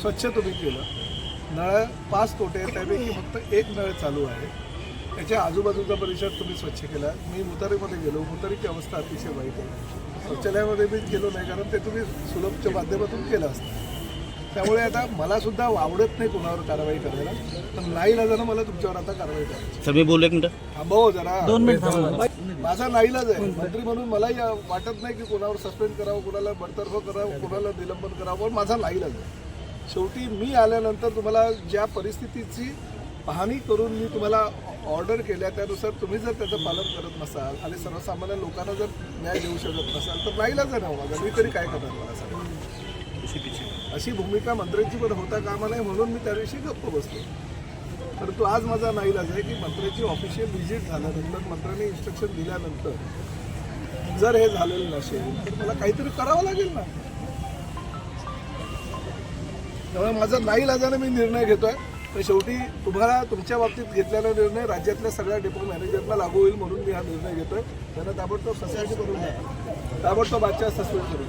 स्वच्छ तुम्ही केलं. नळ पाच तोटे आहेत त्यापैकी फक्त एक नळ चालू आहे. त्याच्या आजूबाजूचा परिसर तुम्ही स्वच्छ केला. मी मुतारीमध्ये गेलो. मुतारीची अवस्था अतिशय वाईट आहे. शौचालयामध्ये मी गेलो नाही कारण ते तुम्ही सुलभच्या माध्यमातून केलं असतं. त्यामुळे आता मला सुद्धा आवडत नाही कोणावर कारवाई करायला. पण नाही जाणं मला तुमच्यावर आता कारवाई करायची. सर मी बोललो एक मिनिट? थांबव जरा. दोन मिनिट माझा नाईलाज आहे. मंत्री म्हणून मलाही वाटत नाही की कोणावर सस्पेंड करावं कोणाला बडतर्फ करावं कोणाला निलंबन करावं. पण माझा नाईलाज आहे. शेवटी मी आल्यानंतर तुम्हाला ज्या परिस्थितीची पाहणी करून मी तुम्हाला ऑर्डर केल्या त्यानुसार तुम्ही जर त्याचं पालन करत नसाल आणि सर्वसामान्य लोकांना जर न्याय देऊ शकत नसाल तर नाईलाज आहे ना हो माझा मी तरी काय करणार मला सांगा अशी भूमिका मंत्र्यांची पण होता कामा नाही म्हणून मी त्या दिवशी गप्प बसतो. परंतु आज माझा नाईलाज आहे की मंत्र्याची ऑफिशियल व्हिजिट झाल्यानंतर मंत्र्यांनी इन्स्ट्रक्शन दिल्यानंतर जर हे झालेलं नसेल तर मला काहीतरी करावं लागेल ना? त्यामुळे माझा नाईलाजाने मी निर्णय घेतोय. तर शेवटी तुम्हाला तुमच्या बाबतीत घेतलेला निर्णय राज्यातल्या सगळ्या डेपो मॅनेजरला लागू होईल म्हणून मी हा निर्णय घेतोय. त्यांना ताबडतोब सस्पेंड करून द्या ताबडतोब आजच्या सस्पेंड करून